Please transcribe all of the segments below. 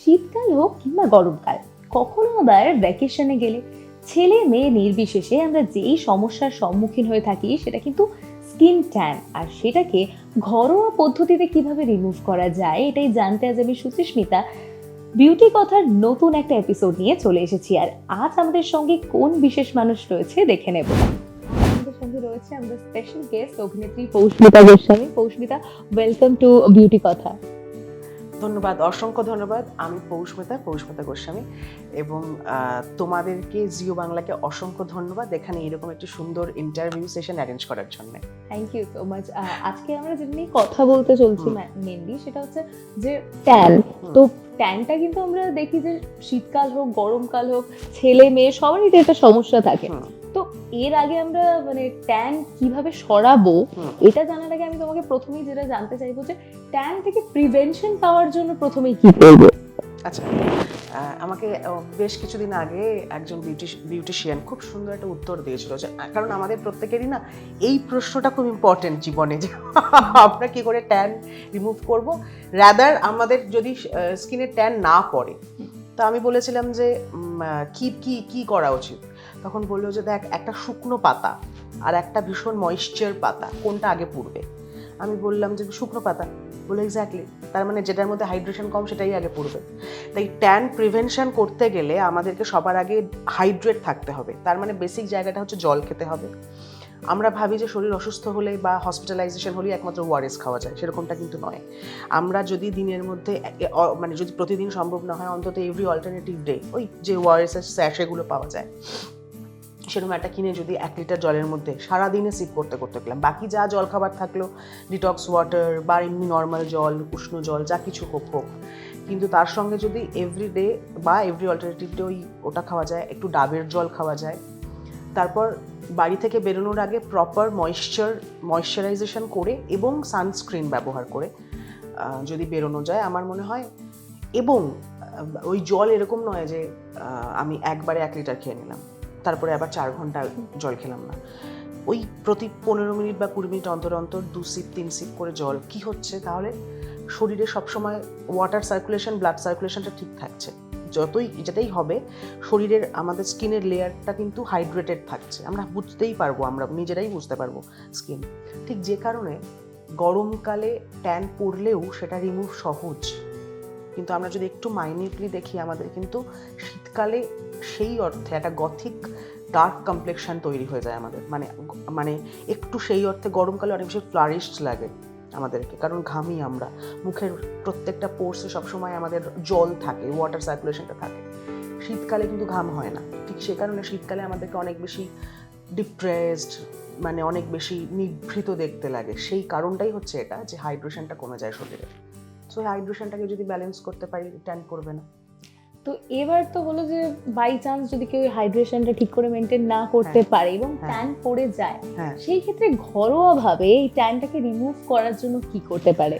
শীতকাল হোক কিংবা গরমকাল, কখনো আবার ভ্যাকেশনে গেলে? ছেলে মেয়ে নির্বিশেষে আমরা যেই সমস্যার সম্মুখীন হয়ে থাকি, সেটা কিন্তু স্কিন ট্যান আর সেটাকে ঘরোয়া পদ্ধতিতে কীভাবে রিমুভ করা যায়, এটাই জানতে আজ আমি সুচিস্মিতা বিউটি কথার নতুন একটা এপিসোড নিয়ে চলে এসেছি, আর আজ আমাদের সঙ্গে কোন বিশেষ মানুষ রয়েছে দেখে নেব। আমাদের সঙ্গে রয়েছে আমাদের স্পেশাল গেস্ট অভিনেত্রী Poushmita Goswami. Poushmita welcome to beauty কথা। ধন্যবাদ অসংখ্য ধন্যবাদ। আমি পৌষ্মিতা পৌষ্মিতা গোস্বামী এবং তোমাদেরকে জিও বাংলাকে অসংখ্য ধন্যবাদ এখানে এরকম একটি সুন্দর ইন্টারভিউ সেশন অ্যারেঞ্জ করার জন্য। থ্যাংক ইউ সো মাচ আজকে আমরা যেটা নিয়ে কথা বলতে চলছি মেনলি সেটা হচ্ছে যে ট্যান তো ট্যানটা কিন্তু আমরা দেখি যে শীতকাল হোক গরমকাল হোক ছেলে মেয়ে সবারই তো একটা সমস্যা থাকে। তো এর আগে আমরা মানে ট্যান কীভাবে সরাবো এটা জানার আগে আমি তোমাকে প্রথমেই যেটা জানতে চাইব যে ট্যান থেকে প্রিভেনশন পাওয়ার জন্য প্রথমেই কি করব? আচ্ছা আমাকে বেশ কিছুদিন আগে একজন বিউটি বিউটিশিয়ান খুব সুন্দর একটা উত্তর দিয়েছিল যে কারণ আমাদের প্রত্যেকেরই না এই প্রশ্নটা খুব ইম্পর্টেন্ট জীবনে যে আমরা কি করে ট্যান রিমুভ করব? রাদার আমাদের যদি স্কিনে ট্যান না পড়ে। তা আমি বলেছিলাম যে কি কি কি করা উচিত? তখন বলল যে, দেখ, একটা শুকনো পাতা আর একটা ভীষণ ময়েশ্চার পাতা, কোনটা আগে পড়বে? আমি বললাম যে, শুকনো পাতা। বলে এক্স্যাক্টলি তার মানে যেটার মধ্যে হাইড্রেশন কম, সেটাই আগে পড়বে। তাই ট্যান প্রিভেনশন করতে গেলে আমাদেরকে সবার আগে হাইড্রেট থাকতে হবে। তার মানে বেসিক জায়গাটা হচ্ছে জল খেতে হবে। আমরা ভাবি যে, শরীর অসুস্থ হলে বা হসপিটালাইজেশন হলেই একমাত্র ওয়ারেস খাওয়া যায়, সেরকমটা কিন্তু নয়। আমরা যদি দিনের মধ্যে মানে যদি প্রতিদিন সম্ভব না হয়, অন্তত এভরি অল্টারনেটিভ ডে ওই যে ওয়ারেসের স্যাশেগুলো পাওয়া যায় সেরকম একটা কিনে যদি এক লিটার জলের মধ্যে সারাদিনে সিপ করতে করতে গেলাম বাকি যা জল খাবার থাকল ডিটক্স ওয়াটার বা এমনি নর্মাল জল, উষ্ণ জল, যা কিছু হোক হোক। কিন্তু তার সঙ্গে যদি এভরি ডে বা এভরি অল্টারনেটিভ ডে ওই ওটা খাওয়া যায়, একটু ডাবের জল খাওয়া যায়। তারপর বাড়ি থেকে বেরোনোর আগে প্রপার ময়েশ্চার ময়েশ্চারাইজেশন করে এবং সানস্ক্রিন ব্যবহার করে যদি বেরোনো যায়, আমার মনে হয় এবং ওই জল এরকম নয় যে আমি একবারে এক লিটার খেয়ে নিলাম। তারপরে আবার চার ঘণ্টা জল খেলাম না। ওই প্রতি পনেরো মিনিট বা কুড়ি মিনিট অন্তর অন্তর দু সিপ তিন সিপ করে জল, কি হচ্ছে? তাহলে শরীরে সবসময় ওয়াটার সার্কুলেশন ব্লাড সার্কুলেশনটা ঠিক থাকছে। যতই যেটাই হবে, শরীরের আমাদের স্কিনের লেয়ারটা কিন্তু হাইড্রেটেড থাকছে। আমরা বুঝতেই পারব, আমরা নিজেরাই বুঝতে পারব স্কিন ঠিক যে কারণে গরমকালে ট্যান পড়লেও সেটা রিমুভ সহজ। কিন্তু আমরা যদি একটু মাইনিউটলি দেখি, আমাদের কিন্তু শীতকালে সেই অর্থে একটা গথিক ডার্ক কমপ্লেকশন তৈরি হয়ে যায় আমাদের। মানে মানে একটু সেই অর্থে গরমকালে অনেক বেশি ফ্লারিশড লাগে আমাদেরকে, কারণ ঘামি আমরা। মুখের প্রত্যেকটা পোর্সে সবসময় আমাদের জল থাকে ওয়াটার সার্কুলেশনটা থাকে। শীতকালে কিন্তু ঘাম হয় না। ঠিক সে কারণে শীতকালে আমাদেরকে অনেক বেশি ডিপ্রেসড মানে অনেক বেশি নিভৃত দেখতে লাগে। সেই কারণটাই হচ্ছে এটা, যে হাইড্রেশনটা কমে যায় শরীরে। সো হাইড্রেশনটাকে যদি ব্যালেন্স করতে পারি ট্যান করবে না। তো এবার তো হলো যে বাই চান্স যদি কেউ হাইড্রেশনটা ঠিক করে মেনটেন না করতে হ্যাঁ। পারে এবং। ট্যান পড়ে যায় হ্যাঁ সেই ক্ষেত্রে ঘরোয়া ভাবে এই ট্যানটাকে রিমুভ করার জন্য কি করতে পারে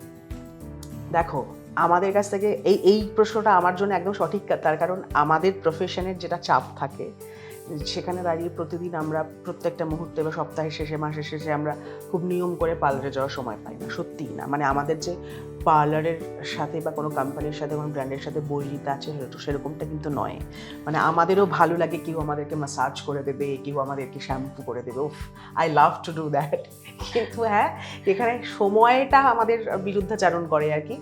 দেখো আমাদের কাছ থেকে এই এই প্রশ্নটা আমার জন্য একদম সঠিক তার কারণ আমাদের প্রফেশনের যেটা চাপ থাকে সেখানে দাঁড়িয়ে প্রতিদিন আমরা প্রত্যেকটা মুহূর্তে বা সপ্তাহের শেষে, মাসের শেষে আমরা খুব নিয়ম করে পার্লারে যাওয়ার সময় পাই না, সত্যিই না। মানে আমাদের যে পার্লারের সাথে বা কোনো কোম্পানির সাথে কোনো ব্র্যান্ডের সাথে বৈরিতা আছে সেরকমটা কিন্তু নয়। মানে আমাদেরও ভালো লাগে কেউ আমাদেরকে মাসাজ করে দেবে, কেউ আমাদেরকে শ্যাম্পু করে দেবে। উফ I love to do that কিন্তু হ্যাঁ এখানে সময়টা আমাদের বিরুদ্ধাচারণ করে আর কি।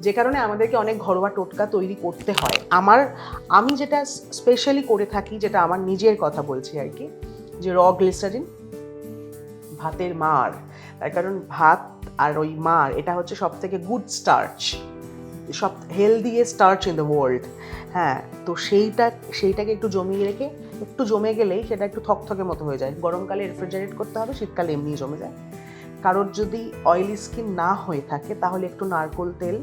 যে কারণে আমাদেরকে অনেক ঘরোয়া টোটকা তৈরি করতে হয়। আমার, আমি যেটা স্পেশালি করে থাকি, যেটা আমার নিজের কথা বলছি আর কি, যে র গ্লিসারিন ভাতের মার। তার কারণ ভাত আর ওই মার, এটা হচ্ছে সব থেকে গুড স্টার্চ সব healthiest starch in the world হ্যাঁ তো সেইটা, সেইটাকে একটু জমিয়ে রেখে, একটু জমে গেলেই সেটা একটু থকথকে মতো হয়ে যায়। গরমকালে রেফ্রিজারেট করতে হবে, শীতকালে এমনি জমে যায়। কারোর যদি অয়েলি স্কিন না হয়ে থাকে, তাহলে একটু নারকোল তেল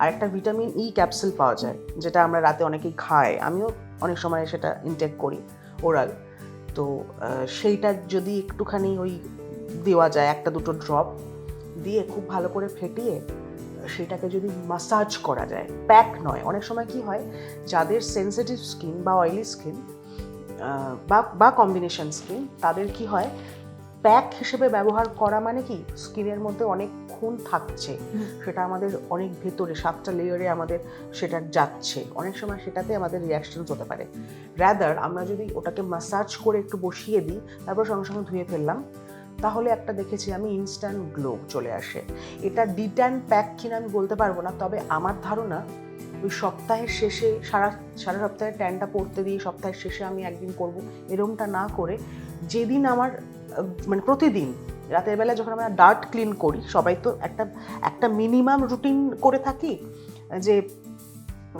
আর একটা ভিটামিন ই ক্যাপসুল পাওয়া যায়, যেটা আমরা রাতে অনেকেই খাই। আমিও অনেক সময় সেটা ইনটেক করি ওরাল তো সেইটা যদি একটুখানি ওই দেওয়া যায়, একটা দুটো ড্রপ দিয়ে খুব ভালো করে ফেটিয়ে, সেটাকে যদি মাসাজ করা যায় প্যাক নয়। অনেক সময় কি হয়, যাদের সেন্সিটিভ স্কিন বা অয়েলি স্কিন বা বা কম্বিনেশন স্কিন তাদের কি হয় প্যাক হিসেবে ব্যবহার করা মানে কি স্কিনের মধ্যে অনেক কতক্ষণ থাকছে? সেটা আমাদের অনেক ভেতরে সাতটা লেয়ারে আমাদের সেটা যাচ্ছে। অনেক সময় সেটাতে আমাদের রিয়াকশন হতে পারে। রাদার আমরা যদি ওটাকে মাসাজ করে একটু বসিয়ে দিই তারপর সঙ্গে সঙ্গে ধুয়ে ফেললাম তাহলে একটা দেখেছি আমি ইনস্ট্যান্ট গ্লো চলে আসে। এটা ডিট্যান প্যাক কিনা আমি বলতে পারব না তবে আমার ধারণা ওই সপ্তাহের শেষে সারা সারা সপ্তাহে ট্যানটা পড়তে দিয়ে সপ্তাহের শেষে আমি একদিন করব এরমটা না করে যেদিন আমার মানে প্রতিদিন রাতের বেলা যখন আমরা ডার্ট ক্লিন করি, সবাই তো একটা একটা মিনিমাম রুটিন করে থাকি যে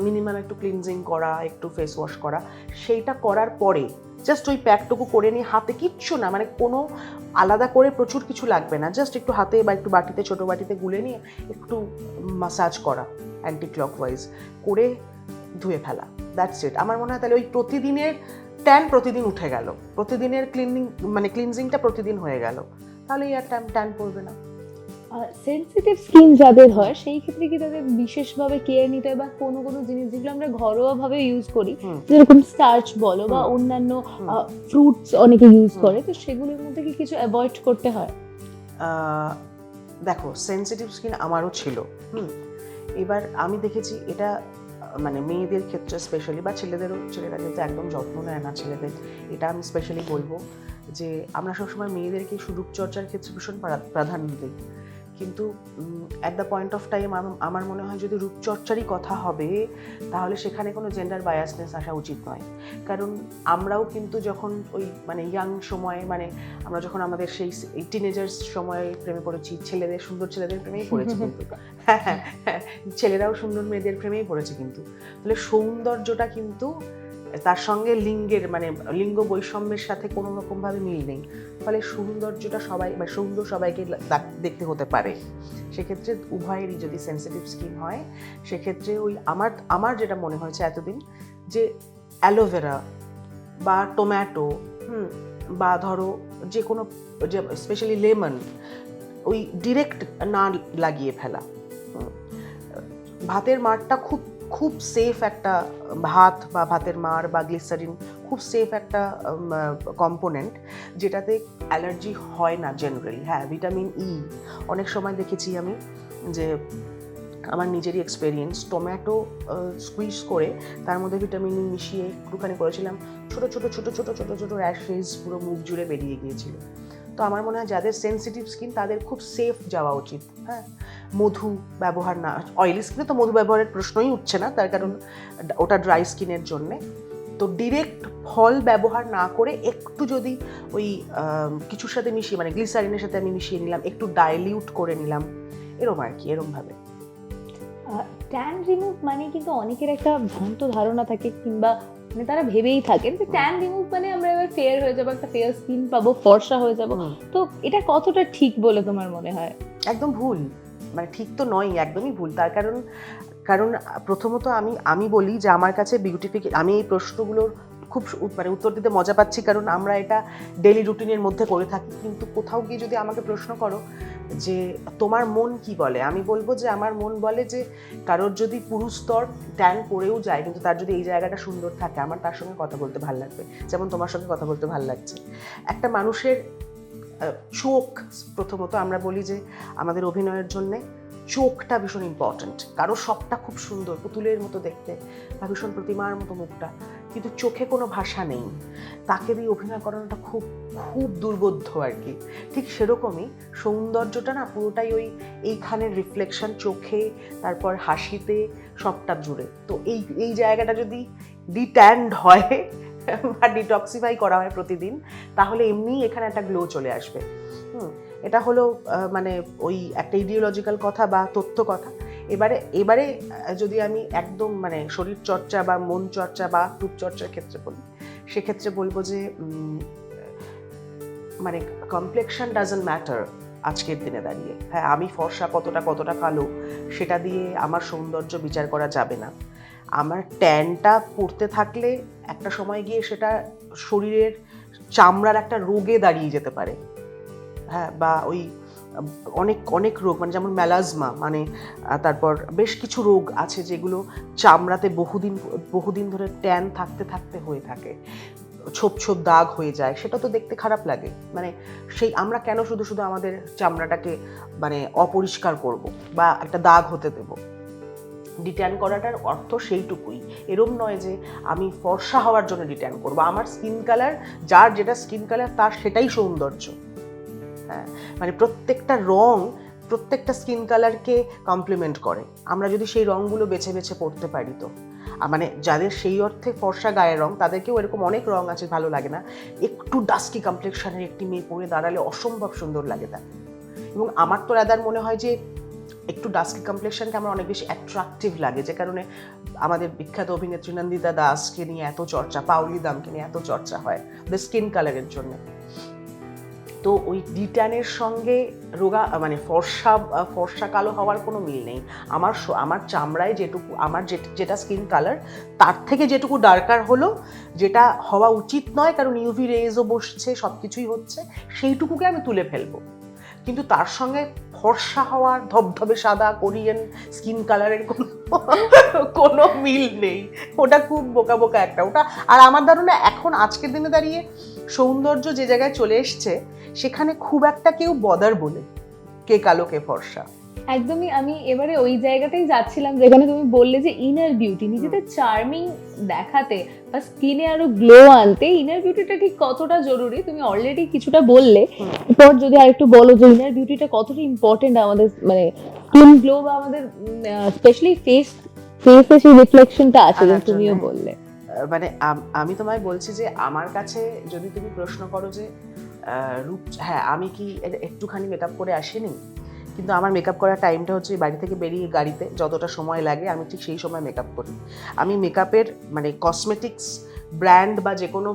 মিনিমাম একটু ক্লিনজিং করা, একটু ফেস ওয়াশ করা, সেইটা করার পরে জাস্ট ওই প্যাকটুকু করে নিয়ে হাতে কিচ্ছু না মানে কোনো আলাদা করে প্রচুর কিছু লাগবে না জাস্ট একটু হাতে বা একটু বাটিতে, ছোট বাটিতে গুলে নিয়ে একটু মাসাজ করা অ্যান্টি ক্লকওয়াইজ করে ধুয়ে ফেলা দ্যাটস ইট আমার মনে হয় তাহলে ওই প্রতিদিনের ট্যান প্রতিদিন উঠে গেল, প্রতিদিনের ক্লিনিং মানে ক্লিনজিংটা প্রতিদিন হয়ে গেল। তাহলে আর ট্যান ট্যান পড়বে না। সেন্সিটিভ স্কিন যাদের হয় সেই ক্ষেত্রে কি তাদের বিশেষভাবে কেয়ার নিতে হয় বা কোনো কোনো জিনিস যেগুলো আমরা ঘরোয়া ভাবে ইউজ করি যেরকম স্টার্চ বলো বা অন্যান্য ফ্রুটস অনেকে ইউজ করে তো সেগুলোর মধ্যে কি কিছু অ্যাভয়েড করতে হয়? আহ, দেখো সেনসিটিভ স্কিন আমারও ছিল হুম। এবার আমি দেখেছি এটা মানে মেয়েদের ক্ষেত্রে স্পেশালি বা ছেলেদেরও ছেলেরা কিন্তু একদম যত্ন নেয় না ছেলেদের। এটা আমি স্পেশালি বলব। যে আমরা সবসময় মেয়েদেরকে শুধু চর্চার ক্ষেত্রে ভীষণ প্রাধান্য দিই। কিন্তু at the point of time আমার মনে হয় যদি রূপচর্চারই কথা হবে তাহলে সেখানে কোনো জেন্ডার বায়াসনেস আসা উচিত নয়। কারণ আমরাও কিন্তু যখন ওই মানে ইয়াং সময়ে মানে আমরা যখন আমাদের সেই টিনেজার্স সময়ে প্রেমে পড়েছি ছেলেদের সুন্দর ছেলেদের প্রেমেই পড়েছি কিন্তু। হ্যাঁ, হ্যাঁ, হ্যাঁ, ছেলেরাও সুন্দর মেয়েদের প্রেমেই পড়েছে কিন্তু। তাহলে সৌন্দর্যটা কিন্তু তার সঙ্গে লিঙ্গের মানে লিঙ্গ বৈষম্যের সাথে কোনো রকমভাবে মিল নেই। ফলে সৌন্দর্যটা সবাই বা সুন্দর সবাইকে দেখতে হতে পারে। সেক্ষেত্রে উভয়েরই যদি সেন্সিটিভ স্কিন হয়, সেক্ষেত্রে ওই আমার আমার যেটা মনে হয়েছে এতদিন যে অ্যালোভেরা বা টমেটো হুম, বা ধরো যে কোনো যে স্পেশালি লেমন ওই ডিরেক্ট না লাগিয়ে ফেলা। ভাতের মারটা খুব খুব সেফ একটা ভাত বা ভাতের মার বা গ্লিসারিন খুব সেফ একটা কম্পোনেন্ট যেটাতে অ্যালার্জি হয় না জেনারেলি হ্যাঁ ভিটামিন ই অনেক সময় দেখেছি আমি যে আমার নিজেরই এক্সপেরিয়েন্স টমেটো স্কুইজ করে তার মধ্যে ভিটামিন ই মিশিয়ে একটুখানি করেছিলাম ছোটো ছোটো ছোটো ছোটো ছোটো ছোটো ছোট র্যাশেস পুরো মুখ জুড়ে বেরিয়ে গিয়েছিল তো আমার মনে হয় যাদের সেনসিটিভ স্কিন তাদের খুব সেফ যাওয়া উচিত। হ্যাঁ? মধু ব্যবহার না অয়েলি স্কিনে তো মধু ব্যবহারের প্রশ্নই উঠছে না, তার কারণ ওটা ড্রাই স্কিনের জন্যে। তো ডিরেক্ট ফল ব্যবহার না করে একটু যদি ওই কিছুর সাথে মিশিয়ে মানে গ্লিসারিনের সাথে আমি মিশিয়ে নিলাম, একটু ডাইলিউট করে নিলাম, এরম আর কি, এরম ভাবে। ট্যান রিমুভ মানে কিন্তু অনেকের একটা ভ্রান্ত ধারণা থাকে কিংবা মানে তারা ভেবেই থাকেন যে ট্যান রিমুভ মানে আমরা এবার ফেয়ার হয়ে যাব একটা ফেয়ার স্কিন পাবো ফর্সা হয়ে যাব। তো এটা কতটা ঠিক বলে তোমার মনে হয়? একদম ভুল। মানে ঠিক তো নয় একদমই ভুল। তার কারণ কারণ প্রথমত আমি আমি বলি যে আমার কাছে বিউটিফিকে আমি এই প্রশ্নগুলোর খুব মানে উত্তর দিতে মজা পাচ্ছি, কারণ আমরা এটা ডেলি রুটিনের মধ্যে করে থাকি। কিন্তু কোথাও গিয়ে যদি আমাকে প্রশ্ন করো যে, তোমার মন কি বলে? আমি বলব যে, আমার মন বলে যে, কারোর যদি পুরুষ ট্যান পড়েও যায়, কিন্তু তার যদি এই জায়গাটা সুন্দর থাকে, আমার তার সঙ্গে কথা বলতে ভালো লাগবে। যেমন তোমার সঙ্গে কথা বলতে ভালো লাগছে। একটা মানুষের চোখ প্রথমত আমরা বলি যে, আমাদের অভিনয়ের জন্যে চোখটা ভীষণ ইম্পর্ট্যান্ট কারও সবটা খুব সুন্দর, পুতুলের মতো দেখতে, বা ভীষণ প্রতিমার মতো মুখটা। কিন্তু চোখে কোনো ভাষা নেই। তাকে দিয়ে অভিনয় করানোটা খুব খুব দুর্বোধ্য আর কি। ঠিক সেরকমই সৌন্দর্যটা না পুরোটাই ওই এইখানের রিফ্লেকশন চোখে, তারপর হাসিতে সবটা জুড়ে। তো এই এই জায়গাটা যদি ডিট্যান্ড হয় বা ডিটক্সিফাই করা হয় প্রতিদিন, তাহলে এমনিই এখানে একটা গ্লো চলে আসবে। হুম, এটা হলো মানে ওই একটা ইডিওলজিক্যাল কথা বা তথ্য কথা। এবারে এবারে যদি আমি একদম মানে শরীর চর্চা বা মন চর্চা বা রূপচর্চার ক্ষেত্রে বলি, সেক্ষেত্রে বলব যে মানে কমপ্লেকশন ডাজন্ট ম্যাটার আজকের দিনে দাঁড়িয়ে। হ্যাঁ আমি ফর্সা কতটা কতটা কালো, সেটা দিয়ে আমার সৌন্দর্য বিচার করা যাবে না। আমার ট্যানটা পড়তে থাকলে একটা সময় গিয়ে সেটা শরীরের চামড়ার একটা রোগে দাঁড়িয়ে যেতে পারে। হ্যাঁ বা ওই অনেক অনেক রোগ মানে যেমন ম্যালাজমা মানে তারপর বেশ কিছু রোগ আছে যেগুলো চামড়াতে বহুদিন বহুদিন ধরে ট্যান থাকতে থাকতে হয়ে থাকে। ছোপ ছোপ দাগ হয়ে যায়, সেটা তো দেখতে খারাপ লাগে। মানে সেই আমরা কেন শুধু শুধু আমাদের চামড়াটাকে মানে অপরিষ্কার করব বা একটা দাগ হতে দেব? ডিট্যান করাটার অর্থ সেইটুকুই। এরম নয় যে আমি ফর্সা হওয়ার জন্য ডিট্যান করব। আমার স্কিন কালার যার যেটা স্কিন কালার তার সেটাই সৌন্দর্য। হ্যাঁ মানে প্রত্যেকটা রং প্রত্যেকটা স্কিন কালারকে কমপ্লিমেন্ট করে। আমরা যদি সেই রঙগুলো বেছে বেছে পড়তে পারি তো। মানে যাদের সেই অর্থে ফর্সা গায়ের রং, তাদেরকেও এরকম অনেক রং আছে ভালো লাগে না। একটু ডাস্কি কমপ্লেকশনের একটি মেয়ে পরে দাঁড়ালে অসম্ভব সুন্দর লাগে তার। এবং আমার তো রাদার মনে হয় যে একটু ডাস্কি কমপ্লেকশনকে আমার অনেক বেশি অ্যাট্রাকটিভ লাগে। যে কারণে আমাদের বিখ্যাত অভিনেত্রী নন্দিতা দাসকে নিয়ে এত চর্চা পাউলি দামকে নিয়ে এত চর্চা হয়। স্কিন কালারের জন্য। তো ওই ডিট্যানের সঙ্গে রোগা মানে ফর্সা ফর্সা কালো হওয়ার কোনো মিল নেই। আমার আমার চামড়ায় যেটুকু, আমার যেটা স্কিন কালার তার থেকে যেটুকু ডার্কার হলো, যেটা হওয়া উচিত নয়, কারণ ইউভি রেজও বসছে সব কিছুই হচ্ছে, সেইটুকুকে আমি তুলে ফেলব। কিন্তু তার সঙ্গে ফর্সা হওয়ার ধবধবে সাদা কোরিয়ান স্কিন কালারের কোনো কোনো মিল নেই। ওটা খুব বোকা বোকা একটা ওটা আর আমার ধারণা এখন আজকের দিনে দাঁড়িয়ে সৌন্দর্য যে জায়গায় চলে এসছে সেখানে খুব একটা কেউ বদার বলে কে কালো কে ফর্সা। একদমই আমি এবারে ওই জায়গাটাই যাচ্ছিলাম যেখানে তুমি বললে যে ইনার বিউটি নিজেদের চার্মিং দেখাতে বা স্কিনে আরও গ্লো আনতে ইনার বিউটিটা ঠিক কতটা জরুরি? তুমি অলরেডি কিছুটা বললে। এরপর যদি আরেকটু বলো যে ইনার বিউটিটা কতটা ইম্পর্টেন্ট আমাদের মানে স্কিন গ্লো বা আমাদের স্পেশালি ফেস ফেসে সেই রিফ্লেকশনটা আছে তুমিও বললে। মানে আমি তোমায় বলছি যে আমার কাছে যদি তুমি প্রশ্ন করো যে রূপ হ্যাঁ আমি কি একটুখানি মেকআপ করে আসিনি? কিন্তু আমার মেকআপ করার টাইমটা হচ্ছে বাড়ি থেকে বেরিয়ে গাড়িতে, যতটা সময় লাগে আমি ঠিক সেই সময় মেকআপ করি। আমি মেকআপের মানে কসমেটিক্স ব্র্যান্ড বা যে কোনো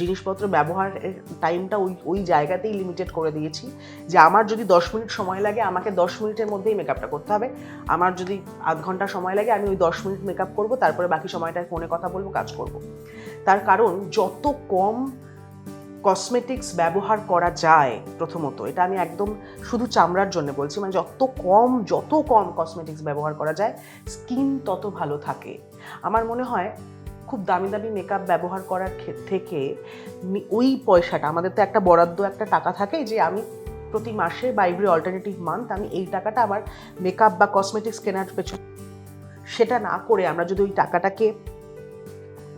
জিনিসপত্র ব্যবহারের টাইমটা ওই ওই জায়গাতেই লিমিটেড করে দিয়েছি যে আমার যদি দশ মিনিট সময় লাগে, আমাকে দশ মিনিটের মধ্যেই মেকআপটা করতে হবে। আমার যদি আধ ঘণ্টা সময় লাগে, আমি ওই দশ মিনিট মেকআপ করব, তারপরে বাকি সময়টায় ফোনে কথা বলব, কাজ করব। তার কারণ যত কম কসমেটিক্স ব্যবহার করা যায় প্রথমত, এটা আমি একদম শুধু চামড়ার জন্য বলছি মানে যত কম যত কম কসমেটিক্স ব্যবহার করা যায় স্কিন তত ভালো থাকে। আমার মনে হয় খুব দামি দামি মেকআপ ব্যবহার করার থেকে ওই পয়সাটা, আমাদের তো একটা বরাদ্দ একটা টাকা থাকে যে আমি প্রতি মাসে বা এভরি অল্টারনেটিভ মান্থ আমি এই টাকাটা আবার মেকআপ বা কসমেটিক্স কেনার পেছনে সেটা না করে আমরা যদি ওই টাকাটাকে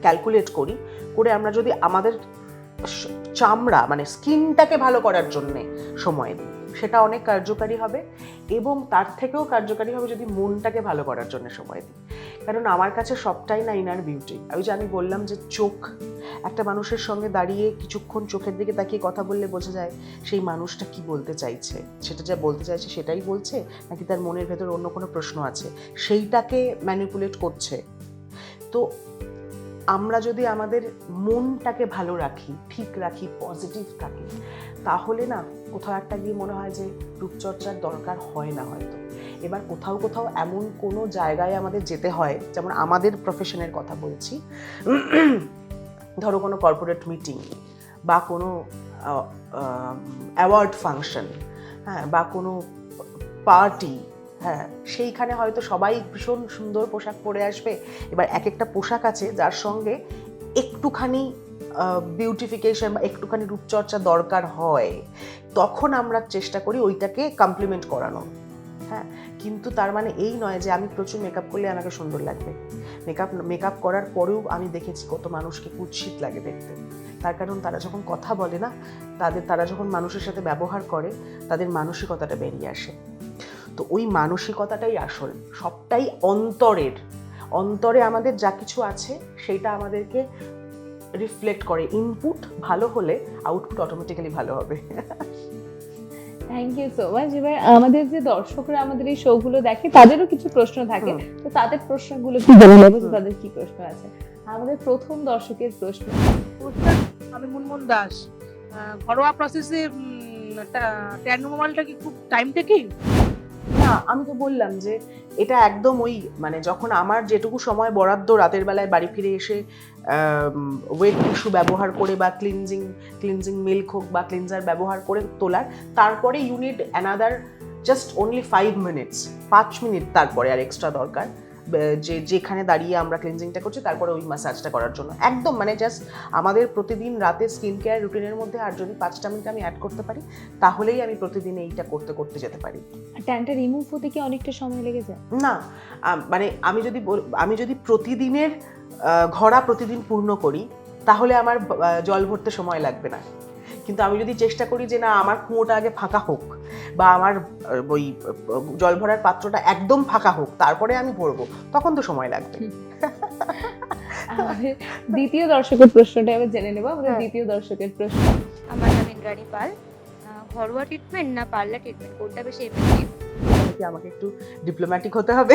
ক্যালকুলেট করি, করে আমরা যদি আমাদের চামড়া মানে স্কিনটাকে ভালো করার জন্যে সময় দিই। সেটা অনেক কার্যকারী হবে এবং তার থেকেও কার্যকারী হবে যদি মনটাকে ভালো করার জন্য সময় দিই। কারণ আমার কাছে সবটাই না ইনার বিউটি। ওই যে আমি বললাম যে চোখ, একটা মানুষের সঙ্গে দাঁড়িয়ে কিছুক্ষণ চোখের দিকে তাকিয়ে কথা বললে বোঝা যায় সেই মানুষটা কি বলতে চাইছে? সেটা যা বলতে চাইছে সেটাই বলছে নাকি তার মনের ভেতর অন্য কোনো প্রশ্ন আছে? সেইটাকে ম্যানিপুলেট করছে। তো আমরা যদি আমাদের মনটাকে ভালো রাখি, ঠিক রাখি পজিটিভ থাকি তাহলে না কোথাও একটা গিয়ে মনে হয় যে রূপচর্চার দরকার হয় না হয়তো। এবার কোথাও কোথাও এমন কোনো জায়গায় আমাদের যেতে হয়, যেমন আমাদের প্রফেশনের কথা বলছি, ধরো কোনো কর্পোরেট মিটিং বা কোনো অ্যাওয়ার্ড ফাংশন হ্যাঁ বা কোনো পার্টি হ্যাঁ সেইখানে হয়তো সবাই ভীষণ সুন্দর পোশাক পরে আসবে। এবার এক একটা পোশাক আছে যার সঙ্গে একটুখানি বিউটিফিকেশন বা একটুখানি রূপচর্চা দরকার হয়, তখন আমরা চেষ্টা করি ওইটাকে কমপ্লিমেন্ট করানো হ্যাঁ কিন্তু তার মানে এই নয় যে আমি প্রচুর মেকআপ করলে আমাকে সুন্দর লাগবে। মেকআপ মেকআপ করার পরেও আমি দেখেছি কত মানুষকে কুৎসিত লাগে দেখতে। তার কারণ তারা যখন কথা বলে না, তাদের, তারা যখন মানুষের সাথে ব্যবহার করে, তাদের মানসিকতাটা বেরিয়ে আসে। তো ওই মানসিকতাটাই আসল সবটাই অন্তরের। অন্তরে আমাদের যা কিছু আছে সেইটা আমাদেরকে রিফ্লেক্ট করে। ইনপুট ভালো হলে আউটপুট অটোমেটিক্যালি ভালো হবে। থ্যাংক ইউ সো মাচ এবার আমাদের যে দর্শকরা আমাদের এই শোগুলো দেখে তাদেরও কিছু প্রশ্ন থাকে। তো তাদের প্রশ্নগুলো কি জেনে নেব যে তাদের কি প্রশ্ন আছে? আমাদের প্রথম দর্শকের প্রশ্ন। আমি মুনমুন দাস। ঘরোয়া প্রসেসে ট্যান রিমুভালটা কি খুব টাইম টেকিং না, আমি তো বললাম যে এটা একদম ওই মানে যখন আমার যেটুকু সময় বরাদ্দ রাতের বেলায় বাড়ি ফিরে এসে ওয়েট টিস্যু ব্যবহার করে বা ক্লিনজিং ক্লিনজিং মিল্ক হোক বা ক্লিনজার ব্যবহার করে তোলার, তারপরে unit another just only five minutes পাঁচ মিনিট তারপরে আর এক্সট্রা দরকার। যে যেখানে দাঁড়িয়ে আমরা ক্লিনজিংটা করছি তারপরে ওই ম্যাসাজটা করার জন্য। একদম মানে জাস্ট আমাদের প্রতিদিন রাতে স্কিন কেয়ার রুটিনের মধ্যে আর যদি পাঁচটা মিনিট আমি অ্যাড করতে পারি তাহলেই আমি প্রতিদিন এইটা করতে করতে যেতে পারি। ট্যানটা রিমুভ হতে কি অনেকটা সময় লেগে যায়? না মানে আমি যদি আমি যদি প্রতিদিনের ঘোড়া প্রতিদিন পূর্ণ করি তাহলে আমার জল ভরতে সময় লাগবে না। কিন্তু আমি যদি চেষ্টা করি যে না আমার কুঁয়োটা আগে ফাঁকা হোক বা আমার ওই জল ভরার পাত্রটা একদম ফাঁকা হোক তারপরে আমি ভরবো তখন তো সময় লাগবে। দ্বিতীয় দর্শকের প্রশ্নটা এবার জেনে নেব আমাদের হ্যাঁ। দ্বিতীয় দর্শকের প্রশ্ন। আমার নাম ইন্দ্রাণী পাল। ঘরোয়া ট্রিটমেন্ট না পার্লার ট্রিটমেন্ট কোনটা বেশি এফেক্টিভ কি আমাকে একটু ডিপ্লোম্যাটিক হতে হবে?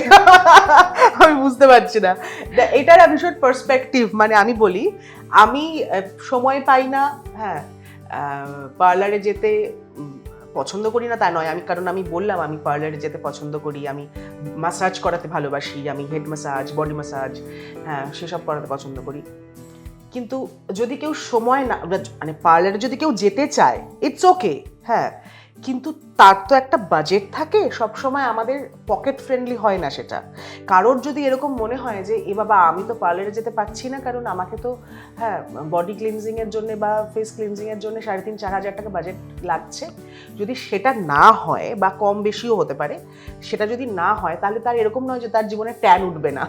আমি বুঝতে পারছি না। দা- এটার ভীষণ পার্সপেক্টিভ মানে আমি বলি আমি সময় পাই না হ্যাঁ পার্লারে যেতে পছন্দ করি না তা নয়। আমি কারণ আমি বললাম, আমি পার্লারে যেতে পছন্দ করি। আমি মাসাজ করাতে ভালোবাসি। আমি হেড মাসাজ বডি মাসাজ হ্যাঁ সেসব করাতে পছন্দ করি। কিন্তু যদি কেউ সময় না মানে পার্লারে যদি কেউ যেতে চায় ইটস ওকে হ্যাঁ। কিন্তু তার তো একটা বাজেট থাকে। সব সময় আমাদের পকেট ফ্রেন্ডলি হয় না সেটা। কারোর যদি এরকম মনে হয় যে, এ বাবা, আমি তো পার্লারে যেতে পারছি না, কারণ আমাকে তো হ্যাঁ বডি ক্লিনজিংয়ের জন্য বা ফেস ক্লিনজিং এর জন্য সাড়ে তিন, চার হাজার টাকা বাজেট লাগছে। যদি সেটা না হয় বা কম বেশিও হতে পারে, সেটা যদি না হয়, তাহলে তার এরকম নয় যে তার জীবনে ট্যান উঠবে না।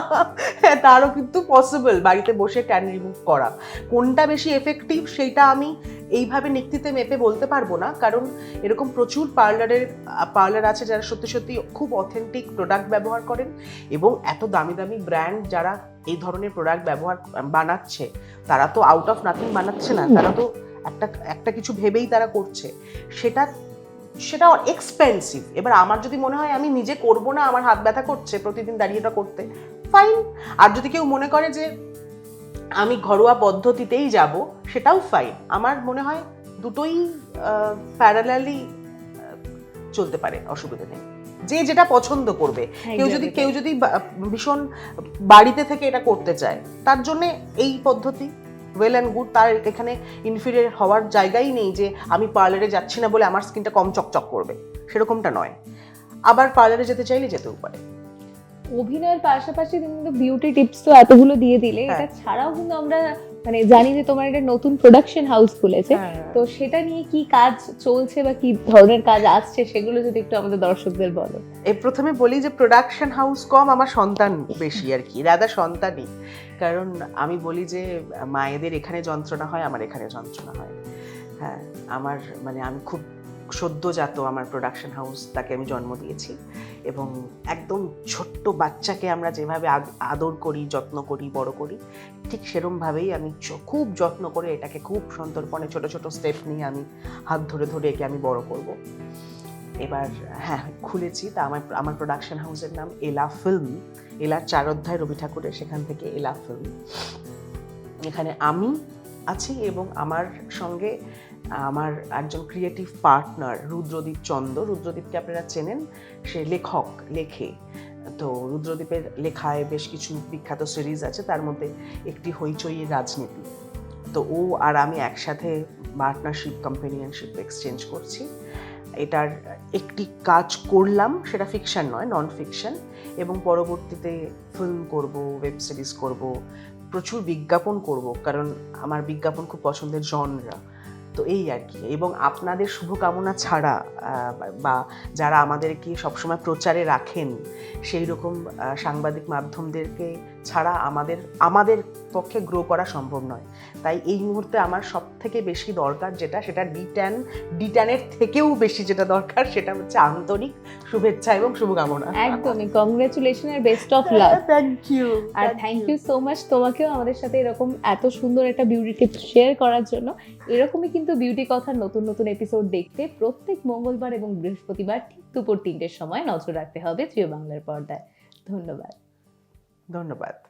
হ্যাঁ তারও কিন্তু পসিবল বাড়িতে বসে ট্যান রিমুভ করা। কোনটা বেশি এফেক্টিভ সেইটা আমি এইভাবে নিক্তিতে মেপে বলতে পারব না, কারণ এরকম প্রচুর পার্লারের পার্লার আছে যারা সত্যি সত্যি খুব অথেন্টিক প্রোডাক্ট ব্যবহার করেন এবং এত দামি দামি ব্র্যান্ড যারা এই ধরনের প্রোডাক্ট ব্যবহার বানাচ্ছে তারা তো আউট অফ নাথিং বানাচ্ছে না। তারা তো একটা একটা কিছু ভেবেই তারা করছে। সেটা সেটা এক্সপেন্সিভ এবার আমার যদি মনে হয় আমি নিজে করব না আমার হাত ব্যথা করছে প্রতিদিন দাঁড়িয়েটা করতে ফাইন আর যদি কেউ মনে করে যে আমি ঘরোয়া পদ্ধতিতেই যাব সেটাও ফাইন আমার মনে হয় দুটোই প্যারালালি চলতে পারে অসুবিধা নেই। যে যেটা পছন্দ করবে। কেউ যদি কেউ যদি ভীষণ বাড়িতে থেকে এটা করতে চায় তার জন্য এই পদ্ধতি ওয়েল অ্যান্ড গুড তার এখানে ইনফিরিয়ার হওয়ার জায়গাই নেই যে আমি পার্লারে যাচ্ছি না বলে আমার স্কিনটা কম চকচক করবে। সেরকমটা নয়। আবার পার্লারে যেতে চাইলে যেতেও পারে। অভিনয়ের পাশাপাশি তুমি কিন্তু বিউটি টিপস তো এতগুলো দিয়ে দিলে। হ্যাঁ। এটা ছাড়াও কিন্তু আমরা মানে জানি যে তোমার একটা নতুন প্রোডাকশন হাউস খুলেছে। হ্যাঁ। তো সেটা নিয়ে কি কাজ চলছে বা কি ধরনের কাজ আসছে সেগুলো যদি একটু আমাদের দর্শকদের বলো। এই প্রথমে বলি যে প্রোডাকশন হাউস কম আমার সন্তান বেশি আর কি দাদা সন্তানই। কারণ আমি বলি যে মায়েদের এখানে যন্ত্রণা হয় আমার এখানে যন্ত্রণা হয়। হ্যাঁ আমার মানে আমি খুব সদ্যজাত আমার প্রোডাকশন হাউস তাকে আমি জন্ম দিয়েছি এবং একদম ছোট্ট বাচ্চাকে আমরা যেভাবে আদ- আদর করি, যত্ন করি, বড় করি, ঠিক সেরমভাবেই আমি খুব যত্ন করে এটাকে খুব সন্তর্পণে ছোট ছোট স্টেপ নিয়ে আমি হাত ধরে ধরে একে আমি বড় করব। এবার হ্যাঁ খুলেছি তা আমার আমার প্রোডাকশন হাউসের নাম এলা ফিল্ম এলার চার অধ্যায় রবি ঠাকুরের সেখান থেকে এলা ফিল্ম এখানে আমি আছি এবং আমার সঙ্গে আমার একজন ক্রিয়েটিভ পার্টনার রুদ্রদীপ চন্দ। রুদ্রদীপকে আপনারা চেনেন, সে লেখক, লেখে। তো রুদ্রদীপের লেখায় বেশ কিছু বিখ্যাত সিরিজ আছে, তার মধ্যে একটি হইচই রাজনীতি। তো ও আর আমি একসাথে পার্টনারশিপ কম্পেনিয়নশিপ এক্সচেঞ্জ করছি। এটার একটি কাজ করলাম, সেটা ফিকশন নয় নন ফিকশন এবং পরবর্তীতে ফিল্ম করব ওয়েব সিরিজ করব, প্রচুর বিজ্ঞাপন করব, কারণ আমার বিজ্ঞাপন খুব পছন্দের জনরা তো এই আর কি। এবং আপনাদের শুভকামনা ছাড়া বা যারা আমাদেরকে সবসময় প্রচারে রাখেন সেই রকম সাংবাদিক মাধ্যমদেরকে ছাড়া আমাদের আমাদের পক্ষে গ্রো করা সম্ভব নয়। তাই এই মুহূর্তে আমার সব থেকে বেশি দরকার যেটা সেটা ডি ট্যান ডি ট্যানের থেকেও বেশি যেটা দরকার সেটা হচ্ছে আন্তরিক শুভেচ্ছা এবং শুভকামনা। একদমই। Congratulation R best of love thank you R thank you so much তোমাকেও আমাদের সাথে এরকম এত সুন্দর একটা বিউটি টিপ শেয়ার করার জন্য। এরকমই কিন্তু বিউটি কথার নতুন নতুন এপিসোড দেখতে প্রত্যেক মঙ্গলবার এবং বৃহস্পতিবার ঠিক দুপুর তিনটের সময় নজর রাখতে হবে জিও বাংলার পর্দায়। ধন্যবাদ। ধন্যবাদ।